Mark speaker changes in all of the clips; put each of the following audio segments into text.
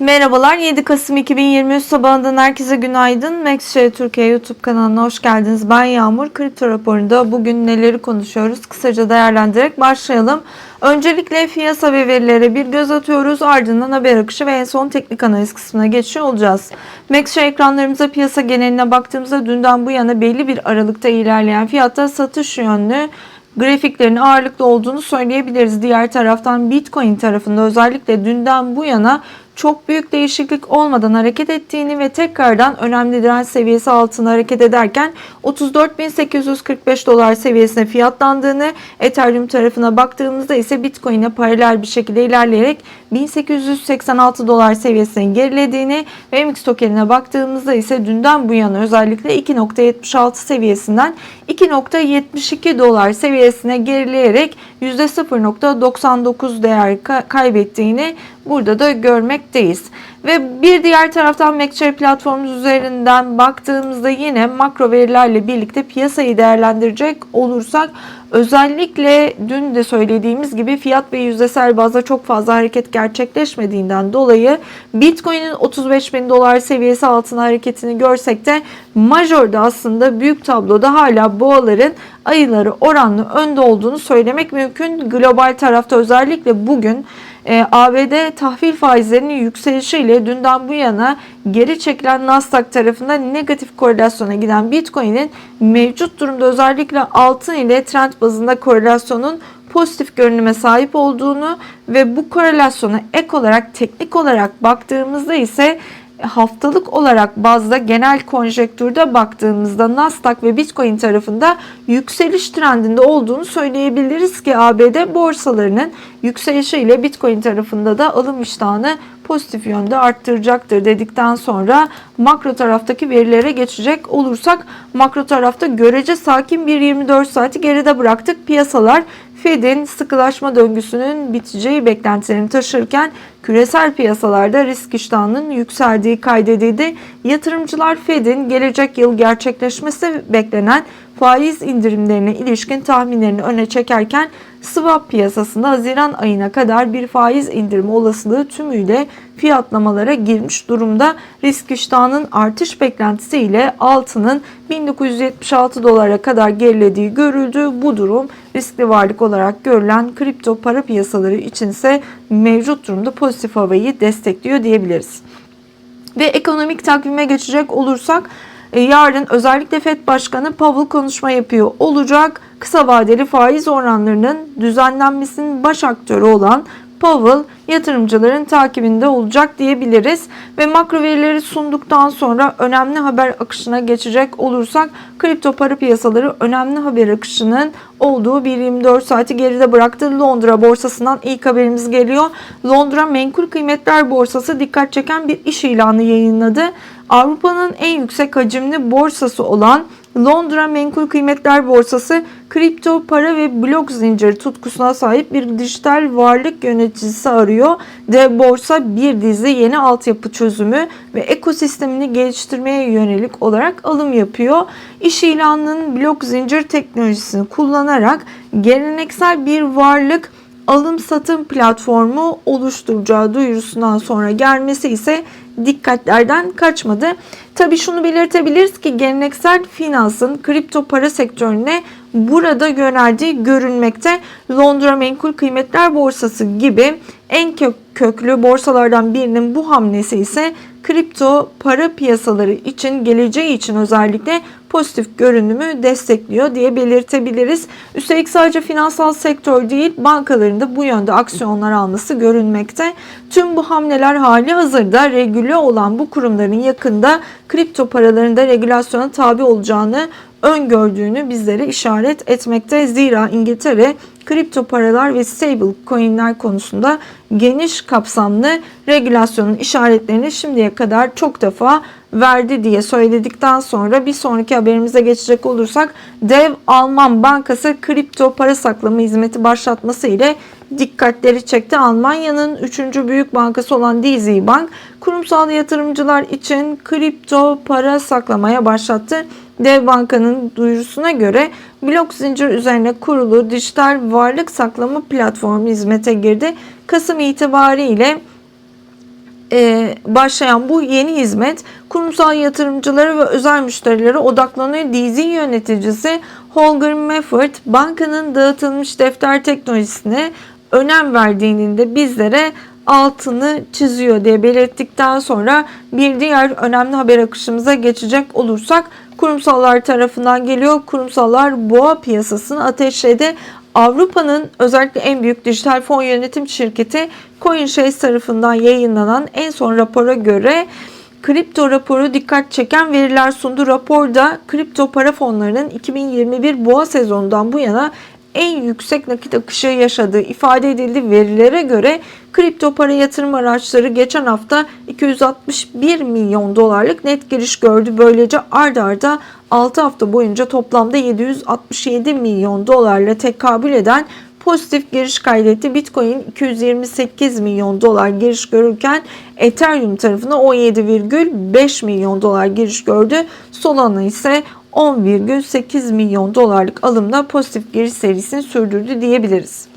Speaker 1: Merhabalar 7 Kasım 2023 sabahından herkese günaydın. Maxshare Türkiye YouTube kanalına hoş geldiniz. Ben Yağmur. Kripto raporunda bugün neleri konuşuyoruz? Kısaca değerlendirerek başlayalım. Öncelikle piyasa ve verilere bir göz atıyoruz. Ardından haber akışı ve en son teknik analiz kısmına geçiyor olacağız. Maxshare ekranlarımıza piyasa geneline baktığımızda dünden bu yana belli bir aralıkta ilerleyen fiyatta satış yönlü grafiklerin ağırlıklı olduğunu söyleyebiliriz. Diğer taraftan Bitcoin tarafında özellikle dünden bu yana çok büyük değişiklik olmadan hareket ettiğini ve tekrardan önemli direnç seviyesi altında hareket ederken 34.845 dolar seviyesine fiyatlandığını, Ethereum tarafına baktığımızda ise Bitcoin'e paralel bir şekilde ilerleyerek 1886 dolar seviyesine gerilediğini ve MX tokenine baktığımızda ise dünden bu yana özellikle 2.76 seviyesinden 2.72 dolar seviyesine gerileyerek %0.99 değer kaybettiğini burada da görmekteyiz. Ve bir diğer taraftan MacChar platformumuz üzerinden baktığımızda yine makro verilerle birlikte piyasayı değerlendirecek olursak özellikle dün de söylediğimiz gibi fiyat ve yüzdesel bazda çok fazla hareket gerçekleşmediğinden dolayı Bitcoin'in 35 bin dolar seviyesi altına hareketini görsek de majörde aslında büyük tabloda hala boğaların ayıları oranlı önde olduğunu söylemek mümkün. Global tarafta özellikle bugün e, ABD tahvil faizlerinin yükselişiyle dünden bu yana geri çekilen Nasdaq tarafından negatif korelasyona giden Bitcoin'in mevcut durumda özellikle altın ile trend bazında korelasyonun pozitif görünüme sahip olduğunu ve bu korelasyona ek olarak teknik olarak baktığımızda ise haftalık olarak bazda genel konjektürde baktığımızda Nasdaq ve Bitcoin tarafında yükseliş trendinde olduğunu söyleyebiliriz ki ABD borsalarının yükselişiyle Bitcoin tarafında da alım iştahını pozitif yönde arttıracaktır dedikten sonra makro taraftaki verilere geçecek olursak makro tarafta görece sakin bir 24 saati geride bıraktık. Piyasalar Fed'in sıkılaşma döngüsünün biteceği beklentilerini taşırken küresel piyasalarda risk iştahının yükseldiği kaydedildi. Yatırımcılar Fed'in gelecek yıl gerçekleşmesi beklenen faiz indirimlerine ilişkin tahminlerini öne çekerken swap piyasasında Haziran ayına kadar bir faiz indirimi olasılığı tümüyle fiyatlamalara girmiş durumda. Risk iştahının artış beklentisiyle altının 1976 dolara kadar gerilediği görüldü. Bu durum riskli varlık olarak görülen kripto para piyasaları içinse mevcut durumda pozitif havayı destekliyor diyebiliriz. Ve ekonomik takvime geçecek olursak e, yarın özellikle FED Başkanı Powell konuşma yapıyor olacak. Kısa vadeli faiz oranlarının düzenlenmesinin baş aktörü olan Powell yatırımcıların takibinde olacak diyebiliriz. Ve makro verileri sunduktan sonra önemli haber akışına geçecek olursak kripto para piyasaları önemli haber akışının olduğu bir 24 saati geride bıraktı. Londra borsasından ilk haberimiz geliyor. Londra Menkul Kıymetler Borsası dikkat çeken bir iş ilanı yayınladı. Avrupa'nın en yüksek hacimli borsası olan Londra Menkul Kıymetler Borsası kripto para ve blok zinciri tutkusuna sahip bir dijital varlık yöneticisi arıyor ve borsa bir dizi yeni altyapı çözümü ve ekosistemini geliştirmeye yönelik olarak alım yapıyor. İş ilanının blok zincir teknolojisini kullanarak geleneksel bir varlık alım satım platformu oluşturacağı duyurusundan sonra gelmesi ise dikkatlerden kaçmadı. Tabi şunu belirtebiliriz ki geleneksel finansın kripto para sektörüne burada yöneldiği görünmekte. Londra Menkul Kıymetler Borsası gibi en köklü borsalardan birinin bu hamlesi ise kripto para piyasaları için geleceği için özellikle pozitif görünümü destekliyor diye belirtebiliriz. Üstelik sadece finansal sektör değil bankaların da bu yönde aksiyonlar alması görünmekte. Tüm bu hamleler hali hazırda regüle olan bu kurumların yakında kripto paraların da regülasyona tabi olacağını öngördüğünü bizlere işaret etmekte. Zira İngiltere kripto paralar ve stable coinler konusunda geniş kapsamlı regülasyonun işaretlerini şimdiye kadar çok defa verdi diye söyledikten sonra bir sonraki haberimize geçecek olursak dev Alman Bankası kripto para saklama hizmeti başlatması ile dikkatleri çekti. Almanya'nın 3. büyük bankası olan DZ Bank kurumsal yatırımcılar için kripto para saklamaya başlattı. Dev Banka'nın duyurusuna göre blok zincir üzerine kurulu dijital varlık saklama platformu hizmete girdi. Kasım itibariyle e, başlayan bu yeni hizmet kurumsal yatırımcıları ve özel müşterilere odaklanıyor. DZ yöneticisi Holger Meffert bankanın dağıtılmış defter teknolojisine önem verdiğinin de bizlere altını çiziyor diye belirttikten sonra bir diğer önemli haber akışımıza geçecek olursak kurumsallar tarafından geliyor. Kurumsallar boğa piyasasını ateşledi. Avrupa'nın özellikle en büyük dijital fon yönetim şirketi CoinShares tarafından yayınlanan en son rapora göre kripto raporu dikkat çeken veriler sundu. Raporda kripto para fonlarının 2021 boğa sezonundan bu yana en yüksek nakit akışı yaşadığı ifade edildi. Verilere göre kripto para yatırım araçları geçen hafta 261 milyon dolarlık net giriş gördü. Böylece ardarda arda 6 hafta boyunca toplamda 767 milyon dolarla tekabül eden pozitif giriş kaydetti. Bitcoin 228 milyon dolar giriş görürken Ethereum tarafına 17,5 milyon dolar giriş gördü. Solana ise 10,8 milyon dolarlık alımla pozitif giriş serisini sürdürdü diyebiliriz.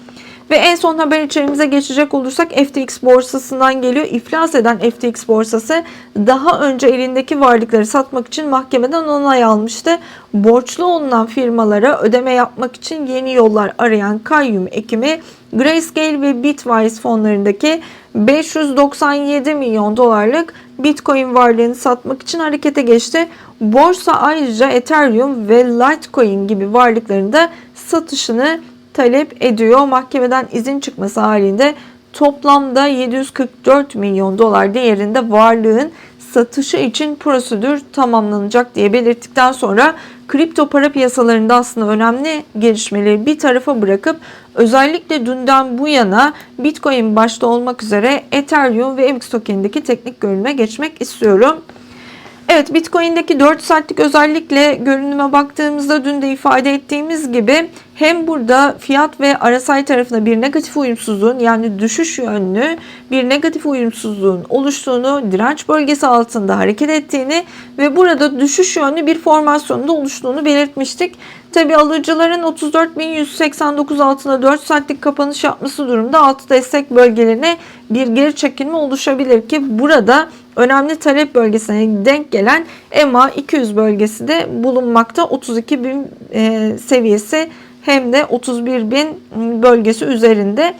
Speaker 1: Ve en son haber içerimize geçecek olursak FTX borsasından geliyor. İflas eden FTX borsası daha önce elindeki varlıkları satmak için mahkemeden onay almıştı. Borçlu olunan firmalara ödeme yapmak için yeni yollar arayan kayyum ekimi Grayscale ve Bitwise fonlarındaki 597 milyon dolarlık Bitcoin varlığını satmak için harekete geçti. Borsa ayrıca Ethereum ve Litecoin gibi varlıkların da satışını talep ediyor. Mahkemeden izin çıkması halinde toplamda 744 milyon dolar değerinde varlığın satışı için prosedür tamamlanacak diye belirttikten sonra kripto para piyasalarında aslında önemli gelişmeleri bir tarafa bırakıp özellikle dünden bu yana Bitcoin başta olmak üzere Ethereum ve MX token'deki teknik görünüme geçmek istiyorum. Evet Bitcoin'deki 4 saatlik özellikle görünüme baktığımızda dün de ifade ettiğimiz gibi hem burada fiyat ve RSI tarafında bir negatif uyumsuzluğun yani düşüş yönlü bir negatif uyumsuzluğun oluştuğunu, direnç bölgesi altında hareket ettiğini ve burada düşüş yönlü bir formasyonda oluştuğunu belirtmiştik. Tabi alıcıların 34.189 altında 4 saatlik kapanış yapması durumda altı destek bölgelerine bir geri çekilme oluşabilir ki burada önemli talep bölgesine denk gelen EMA 200 bölgesi de bulunmakta. 32 bin e, seviyesi hem de 31 bin bölgesi üzerinde.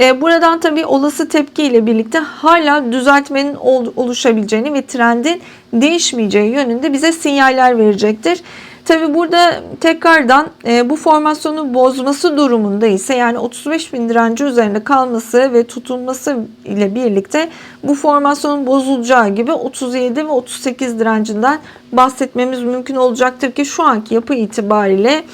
Speaker 1: E, buradan tabi olası tepki ile birlikte hala düzeltmenin oluşabileceğini ve trendin değişmeyeceği yönünde bize sinyaller verecektir. Tabi burada tekrardan e, bu formasyonu bozması durumunda ise yani 35 bin direnci üzerinde kalması ve tutulması ile birlikte bu formasyonun bozulacağı gibi 37 ve 38 direncinden bahsetmemiz mümkün olacaktır ki şu anki yapı itibariyle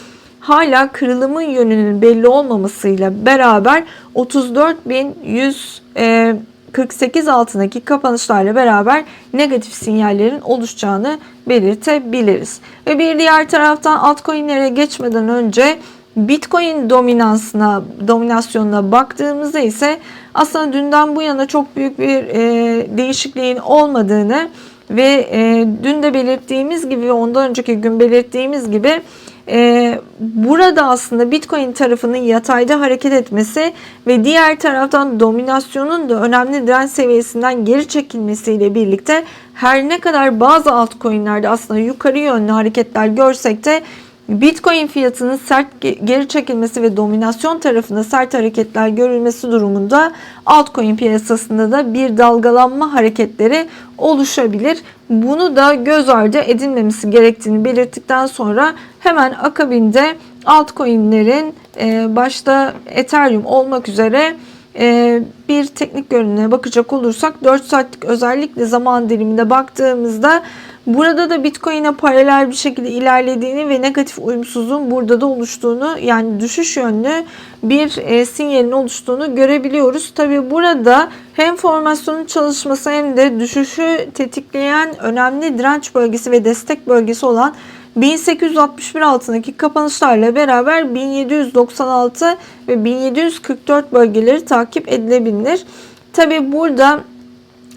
Speaker 1: hala kırılımın yönünün belli olmamasıyla beraber 34.100 e, 48 altındaki kapanışlarla beraber negatif sinyallerin oluşacağını belirtebiliriz. Ve bir diğer taraftan altcoin'lere geçmeden önce Bitcoin dominansına, dominasyonuna baktığımızda ise aslında dünden bu yana çok büyük bir e, değişikliğin olmadığını ve e, dün de belirttiğimiz gibi ve ondan önceki gün belirttiğimiz gibi ee, burada aslında Bitcoin tarafının yatayda hareket etmesi ve diğer taraftan dominasyonun da önemli direnç seviyesinden geri çekilmesiyle birlikte her ne kadar bazı altcoin'lerde aslında yukarı yönlü hareketler görsek de Bitcoin fiyatının sert geri çekilmesi ve dominasyon tarafında sert hareketler görülmesi durumunda altcoin piyasasında da bir dalgalanma hareketleri oluşabilir. Bunu da göz ardı edilmemesi gerektiğini belirttikten sonra hemen akabinde altcoin'lerin e, başta Ethereum olmak üzere e, bir teknik görünüme bakacak olursak 4 saatlik özellikle zaman diliminde baktığımızda Burada da Bitcoin'e paralel bir şekilde ilerlediğini ve negatif uyumsuzluğun burada da oluştuğunu yani düşüş yönlü bir e, sinyalin oluştuğunu görebiliyoruz. Tabi burada hem formasyonun çalışması hem de düşüşü tetikleyen önemli direnç bölgesi ve destek bölgesi olan 1861 altındaki kapanışlarla beraber 1796 ve 1744 bölgeleri takip edilebilir. Tabi burada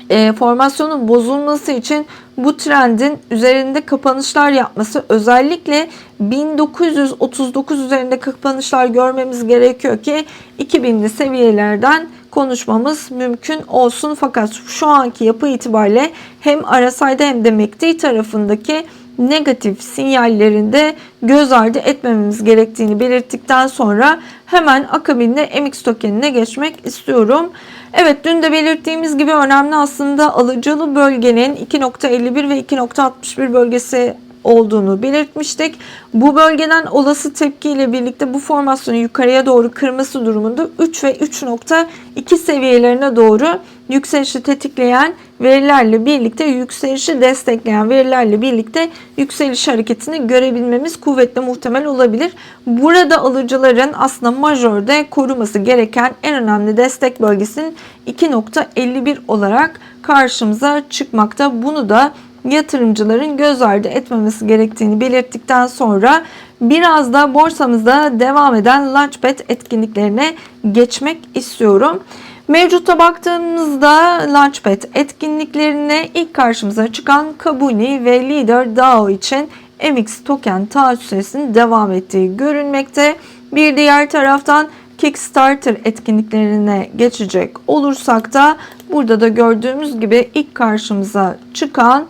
Speaker 1: e, formasyonun bozulması için bu trendin üzerinde kapanışlar yapması özellikle 1939 üzerinde kapanışlar görmemiz gerekiyor ki 2000'li seviyelerden konuşmamız mümkün olsun. Fakat şu anki yapı itibariyle hem RSI'de hem de MACD tarafındaki negatif sinyallerinde göz ardı etmememiz gerektiğini belirttikten sonra hemen akabinde MX tokenine geçmek istiyorum. Evet dün de belirttiğimiz gibi önemli aslında alıcılı bölgenin 2.51 ve 2.61 bölgesi olduğunu belirtmiştik. Bu bölgeden olası tepkiyle birlikte bu formasyonu yukarıya doğru kırması durumunda 3 ve 3.2 seviyelerine doğru yükselişi tetikleyen verilerle birlikte yükselişi destekleyen verilerle birlikte yükseliş hareketini görebilmemiz kuvvetle muhtemel olabilir. Burada alıcıların aslında majörde koruması gereken en önemli destek bölgesinin 2.51 olarak karşımıza çıkmakta. Bunu da yatırımcıların göz ardı etmemesi gerektiğini belirttikten sonra biraz da borsamızda devam eden Launchpad etkinliklerine geçmek istiyorum. Mevcutta baktığımızda Launchpad etkinliklerine ilk karşımıza çıkan Kabuni ve Leader DAO için MX token taahhüt süresinin devam ettiği görünmekte. Bir diğer taraftan Kickstarter etkinliklerine geçecek olursak da burada da gördüğümüz gibi ilk karşımıza çıkan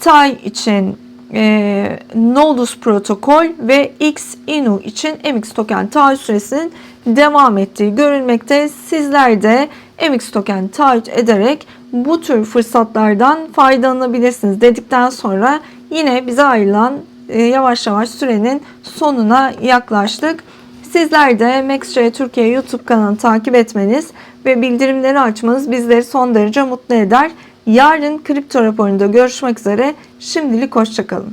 Speaker 1: TAI için e, Nodus protokol ve X Inu için MX token taahhüt süresinin devam ettiği görülmekte. Sizler de MX token taahhüt ederek bu tür fırsatlardan faydalanabilirsiniz dedikten sonra yine bize ayrılan e, yavaş yavaş sürenin sonuna yaklaştık. Sizler de MaxJ Türkiye YouTube kanalını takip etmeniz ve bildirimleri açmanız bizleri son derece mutlu eder. Yarın kripto raporunda görüşmek üzere. Şimdilik hoşçakalın.